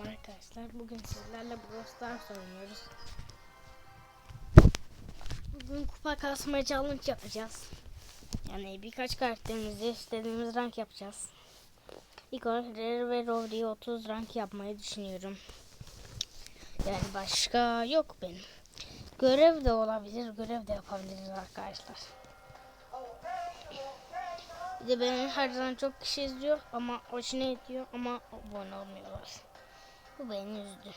Arkadaşlar bugün sizlerle Brawl Stars oynuyoruz. Bugün kupa kasma challenge yapacağız. Yani birkaç karakterimizi istediğimiz rank yapacağız. İlk olarak Rare ve Rory'yi 30 rank yapmayı düşünüyorum. Yani başka yok benim. Görev de olabilir, görev de yapabiliriz arkadaşlar. Bir de beni her zaman çok kişi izliyor ama hoşuna gidiyor ama abone olmuyorlar. Bu beni üzdü.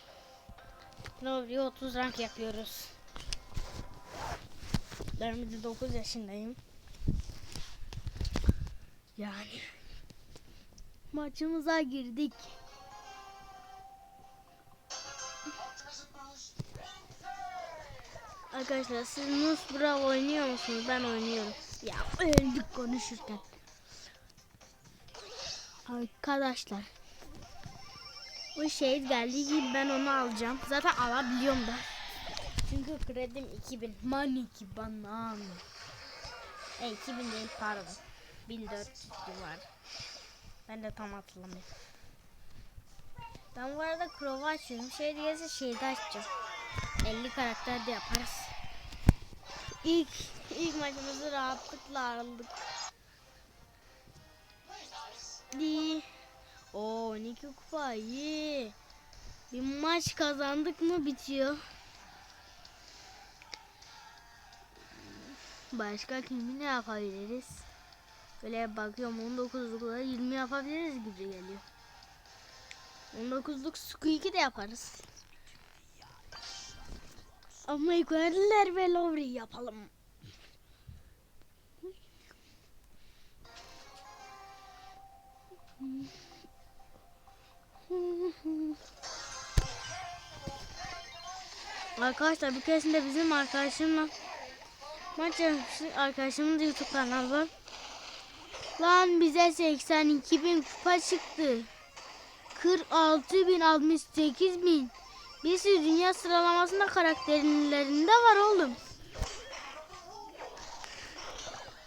Rory'ye 30 rank yapıyoruz. Ben bir de 9 yaşındayım. Yani. Maçımıza girdik. Arkadaşlar siz Nus Bravo oynuyor musunuz? Ben oynuyorum. Ya öldük konuşurken. Arkadaşlar. Bu şey geldiği gibi ben onu alacağım. Zaten alabiliyorum da. Çünkü kredim 2000. Money ki bana? E 2000 değil pardon. 1400 var. Ben de tam hatırlamıyorum. Ben bu arada Crow'u açıyorum. Şey diyese şeyde açacağım. 50 karakter de yaparız. İlk ilk maçımızı rahatlıkla aldık. Di. Oo 12 kupa iyi. Bir maç kazandık mı bitiyor. Başka kimi ne yapabiliriz? Böyle bakıyorum 19'lukla 20 yapabiliriz gibi geliyor. 19'luk Squeak'i de yaparız. Ama yukarılar ve Lowry yapalım. Arkadaşlar bir keresinde bizim arkadaşımla maç yapmıştık. Arkadaşımın da YouTube kanalı var. Lan bize 82 bin kupa çıktı. 46 bin 68 bin. Birisi dünya sıralamasında karakterlerinde var oğlum.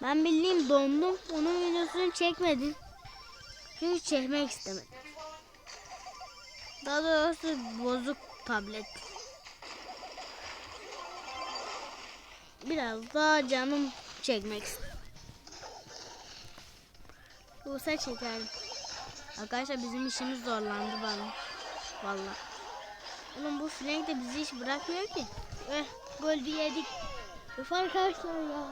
Ben bildiğim dondum. Onun videosunu çekmedim. Çünkü çekmek istemedim. Daha doğrusu bozuk tablet. Biraz daha canım çekmek. Buse çekerim. Arkadaşlar bizim işimiz zorlandı bana. Vallahi. Oğlum bu flank de bizi hiç bırakmıyor ki. Eh gol yedik. Öf arkadaşlar ya.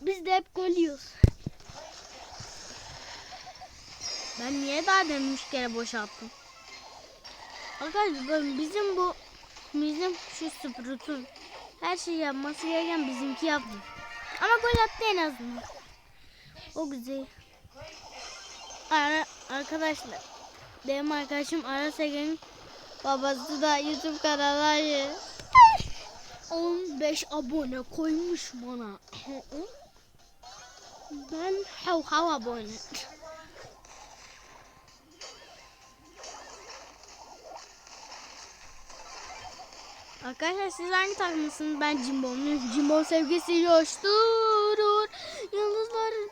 Biz de hep gol yiyoruz. Ben niye daha demin üç kere boşalttım? Arkadaşlar bizim bu bizim şu Sprout'un her şeyi yapması gereken bizimki yaptı. Ama gol attı en azından. O güzel. Ara, arkadaşlar benim arkadaşım Aras Ege'nin babası da YouTube kanalı açtı. 15 abone koymuş bana. Ben hav hav abone. Arkadaşlar siz hangi takımlısınız? Ben Cimbom'luyum. Cimbom sevgisi coşturur. Yıldızların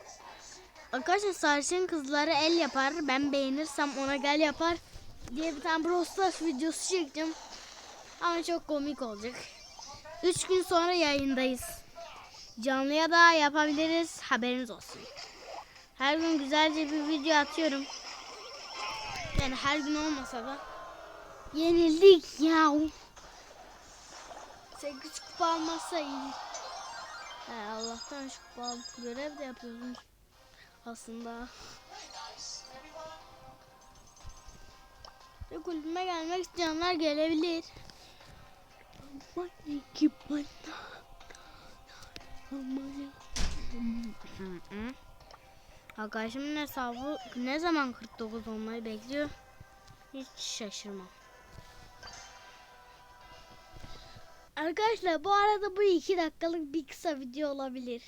Arkadaşlar sarışın kızları el yapar. Ben beğenirsem ona gel yapar. Diye bir tane Brawl videosu çekeceğim. Ama çok komik olacak. 3 gün sonra yayındayız. Canlıya da yapabiliriz. Haberiniz olsun. Her gün güzelce bir video atıyorum. Yani her gün olmasa da. Yenildik ya. 8 kupa almazsa iyi. He, Allah'tan şu kupa aldık. Görev de yapıyoruz aslında. Ve kulübüme gelmek isteyenler gelebilir. Ama iki bana. Arkadaşımın hesabı ne zaman 49 olmayı bekliyor? Hiç şaşırmam. Arkadaşlar bu arada bu iki dakikalık bir kısa video olabilir.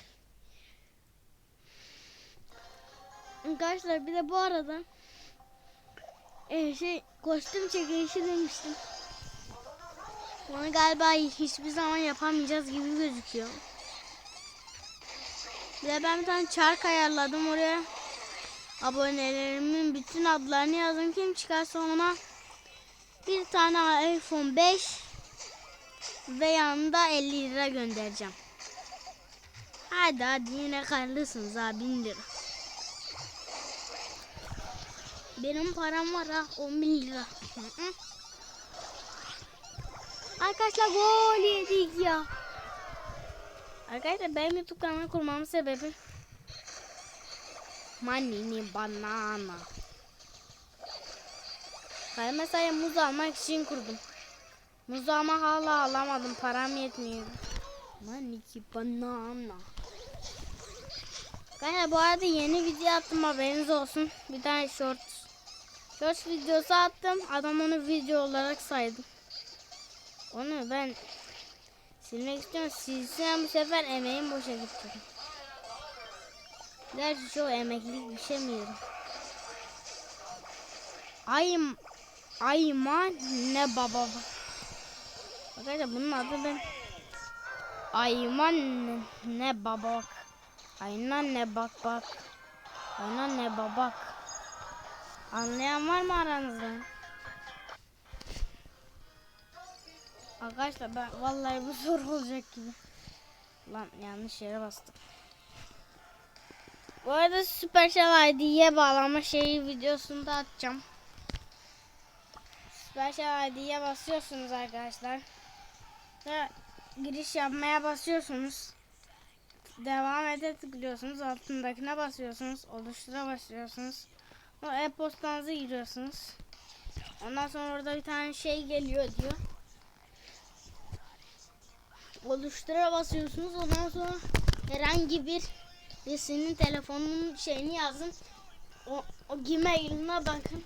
Arkadaşlar bir de bu arada e, şey kostüm çekilişi demiştim. Onu galiba hiçbir zaman yapamayacağız gibi gözüküyor. Bir de ben bir tane çark ayarladım oraya. Abonelerimin bütün adlarını yazdım. Kim çıkarsa ona bir tane iPhone 5 ve yanında 50 lira göndereceğim. Hadi hadi yine karlısınız ha 1000 lira. Benim param var ha 10 bin lira. Arkadaşlar gol yedik ya. Arkadaşlar benim YouTube kanalı kurmamın sebebi Manini banana. Ben mesela muz almak için kurdum. Muz ama hala alamadım. Param yetmiyor. Maniki banana. Arkadaşlar bu arada yeni video attım haberiniz olsun. Bir tane short. Short videosu attım. Adam onu video olarak saydı. Onu ben silmek istiyorum. Silsem bu sefer emeğim boşa gitti. Gerçi çok emeklilik bir şey mi yedim? Ayım Ayman ne baba. Arkadaşlar bunun adı ben Ayman ne babak. Aynan ne bak bak. Aynan ne babak. Anlayan var mı aranızda? Arkadaşlar ben vallahi bu soru olacak gibi. Lan yanlış yere bastım. Bu arada Supercell ID'ye bağlama şeyi videosunu da atacağım. Supercell ID'ye basıyorsunuz arkadaşlar. Ve giriş yapmaya basıyorsunuz. Devam ede tıklıyorsunuz. Altındakine basıyorsunuz. Oluştura basıyorsunuz. O e-postanızı giriyorsunuz. Ondan sonra orada bir tane şey geliyor diyor. Oluştura basıyorsunuz. Ondan sonra herhangi bir senin telefonunun şeyini yazın. O, o Gmail'ine bakın.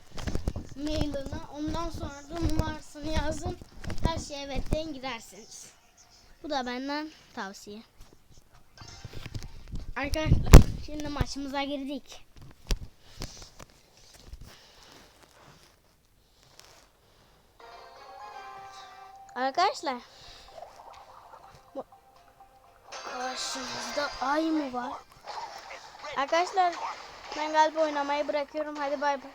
Mailine. Ondan sonra da numarasını yazın. Her şeye evetten girersiniz. Bu da benden tavsiye. Arkadaşlar şimdi maçımıza girdik. Arkadaşlar karşımızda ay mı var? Arkadaşlar ben galiba oynamayı bırakıyorum. Hadi bay bay.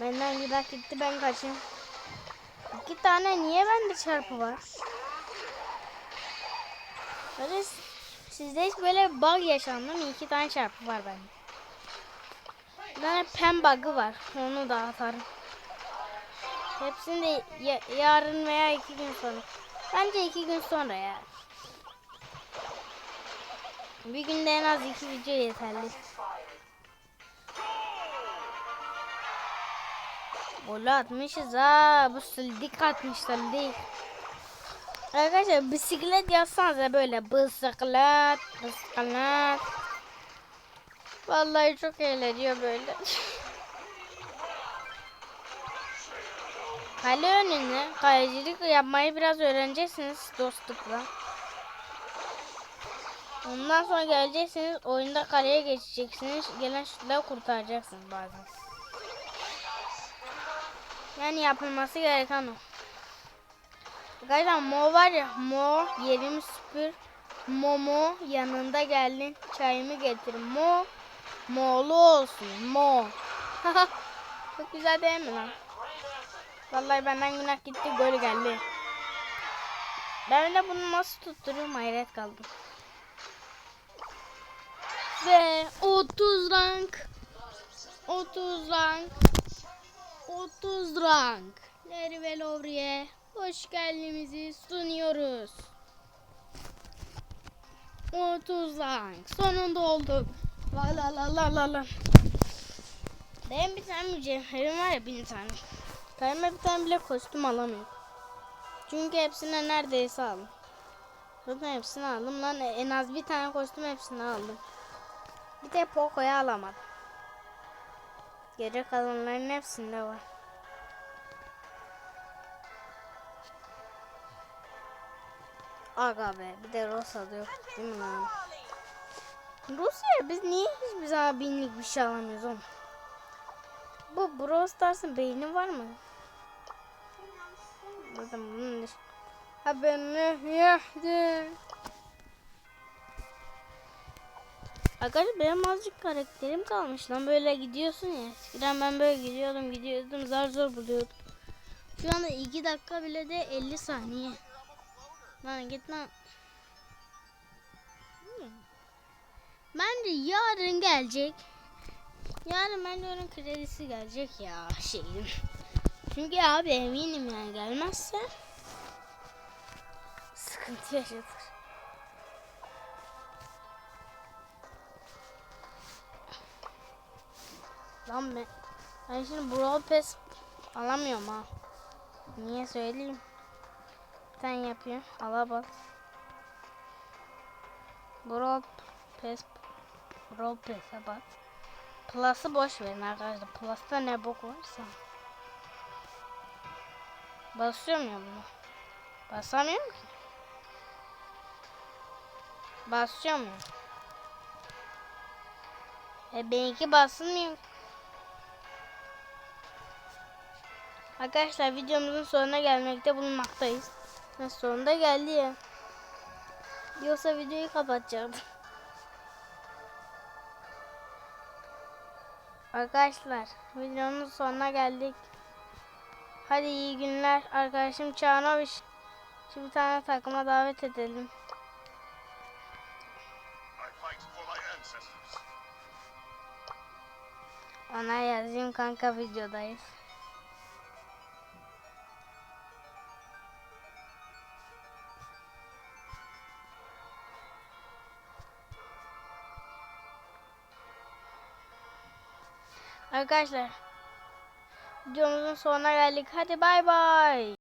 Benden gider gitti ben kaçayım. İki tane niye bende çarpı var? Böyle sizde hiç böyle bug yaşandı mı? İki tane çarpı var bende. Bir tane pen bug'ı var. Onu da atarım. Hepsini de ya- yarın veya iki gün sonra. Bence iki gün sonra ya. Bir günde en az iki video yeterli. Golü atmışız ha. Bu sildik atmışlar değil. Arkadaşlar bisiklet yazsanız da böyle bisiklet, bisiklet. Vallahi çok eğleniyor böyle. Kale önüne kalecilik yapmayı biraz öğreneceksiniz dostlukla. Ondan sonra geleceksiniz oyunda kaleye geçeceksiniz. Gelen şutları kurtaracaksınız bazen. Yani yapılması gereken o. Arkadaşlar Mo var ya Mo yerimi süpür. Momo yanında geldin çayımı getir. Mo Mo'lu olsun. Mo. Çok güzel değil mi lan? Vallahi benden günah gitti gol geldi. Ben de bunu nasıl tuttururum hayret kaldım. Ve 30 rank 30 rank 30 rank Leri ve hoş geldinizi sunuyoruz. 30 rank sonunda olduk. La la la la la la. Benim bir tane mücevherim var ya bin tane. Kendime bir tane bile kostüm alamıyorum. Çünkü hepsine neredeyse aldım. Zaten hepsini aldım lan en az bir tane kostüm hepsini aldım. Bir de Poco'yu alamadım. Geri kalanların hepsinde var. Aga be bir de Rosa'da yok değil mi lan? Rusya biz niye hiçbir zaman binlik bir şey alamıyoruz oğlum? Bu Brawl Stars'ın beyni var mı? Zaten bunun dış- Haberini yahdi. Arkadaşlar benim azıcık karakterim kalmış lan böyle gidiyorsun ya. Eskiden ben böyle gidiyordum gidiyordum zar zor buluyordum. Şu anda 2 dakika bile de 50 saniye. Lan git lan. Hmm. Bence yarın gelecek. Yarın bence onun kredisi gelecek ya şeyin. Çünkü abi eminim yani gelmezse sıkıntı yaşatır. Lan ben, ben şimdi Brawl Pass alamıyorum ha. Niye söyleyeyim? Sen yapıyorsun. Ala bak. Brawl Pass Brawl Pass'e bak. Plus'ı boş verin arkadaşlar. Plus'ta ne bok varsa. Basıyor muyum bunu? Basamıyorum ki. Basıyor muyum? E benimki basılmıyor. Arkadaşlar videomuzun sonuna gelmekte bulunmaktayız. Ve sonunda geldi ya. Yoksa videoyu kapatacaktım. Arkadaşlar videonun sonuna geldik. Hadi iyi günler. Arkadaşım Çağanoviç. Şimdi bir tane takıma davet edelim. Ona yazayım kanka videodayız. Arkadaşlar videomuzun sonuna geldik. Hadi bay bay.